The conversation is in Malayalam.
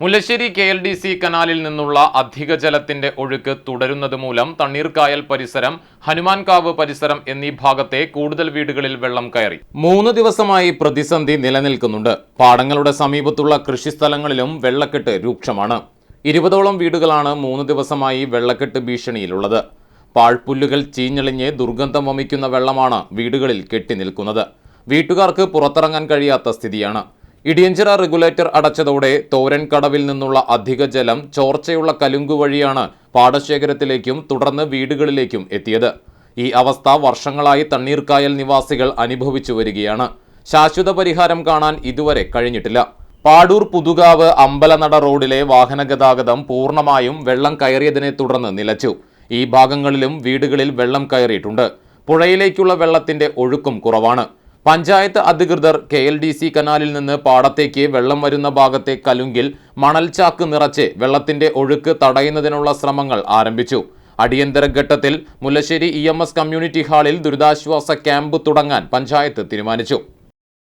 Mullassery K L D C കനാലിൽ നിന്നുള്ള അധിക ജലത്തിന്റെ ഒഴുക്ക് തുടരുന്നത് മൂലം തണ്ണീർക്കായൽ പരിസരം ഹനുമാൻകാവ് പരിസരം എന്നീ ഭാഗത്തെ കൂടുതൽ വീടുകളിൽ വെള്ളം കയറി. മൂന്ന് ദിവസമായി പ്രതിസന്ധി നിലനിൽക്കുന്നുണ്ട്. പാടങ്ങളുടെ സമീപത്തുള്ള കൃഷിസ്ഥലങ്ങളിലും വെള്ളക്കെട്ട് രൂക്ഷമാണ്. ഇരുപതോളം വീടുകളാണ് മൂന്ന് ദിവസമായി വെള്ളക്കെട്ട് ഭീഷണിയിലുള്ളത്. പാഴ്പുല്ലുകൾ ചീഞ്ഞളിഞ്ഞ് ദുർഗന്ധം വമിക്കുന്ന വെള്ളമാണ് വീടുകളിൽ കെട്ടി നിൽക്കുന്നത് വീട്ടുകാർക്ക് പുറത്തിറങ്ങാൻ കഴിയാത്ത സ്ഥിതിയാണ്. ഇടിയഞ്ചിറ റെഗുലേറ്റർ അടച്ചതോടെ തോരൻ കടവിൽ നിന്നുള്ള അധിക ജലം ചോർച്ചയുള്ള കലുങ്കു വഴിയാണ് പാടശേഖരത്തിലേക്കും തുടർന്ന് വീടുകളിലേക്കും എത്തിയത്. ഈ അവസ്ഥ വർഷങ്ങളായി തണ്ണീർക്കായൽ നിവാസികൾ അനുഭവിച്ചു വരികയാണ്. ശാശ്വത പരിഹാരം കാണാൻ ഇതുവരെ കഴിഞ്ഞിട്ടില്ല. പാടൂർ പുതുകാവ് അമ്പലനട റോഡിലെ വാഹന ഗതാഗതം പൂർണമായും വെള്ളം കയറിയതിനെ തുടർന്ന് നിലച്ചു. ഈ ഭാഗങ്ങളിലും വീടുകളിൽ വെള്ളം കയറിയിട്ടുണ്ട്. പുഴയിലേക്കുള്ള വെള്ളത്തിന്റെ ഒഴുക്കും കുറവാണ്. പഞ്ചായത്ത് അധികൃതർ കെ എൽ ഡി സി കനാലിൽ നിന്ന് പാടത്തേക്ക് വെള്ളം വരുന്ന ഭാഗത്തെ കലുങ്കിൽ മണൽചാക്ക് നിറച്ച് വെള്ളത്തിന്റെ ഒഴുക്ക് തടയുന്നതിനുള്ള ശ്രമങ്ങൾ ആരംഭിച്ചു. അടിയന്തര ഘട്ടത്തിൽ Mullassery E M S community ഹാളിൽ ദുരിതാശ്വാസ ക്യാമ്പ് തുടങ്ങാൻ പഞ്ചായത്ത് തീരുമാനിച്ചു.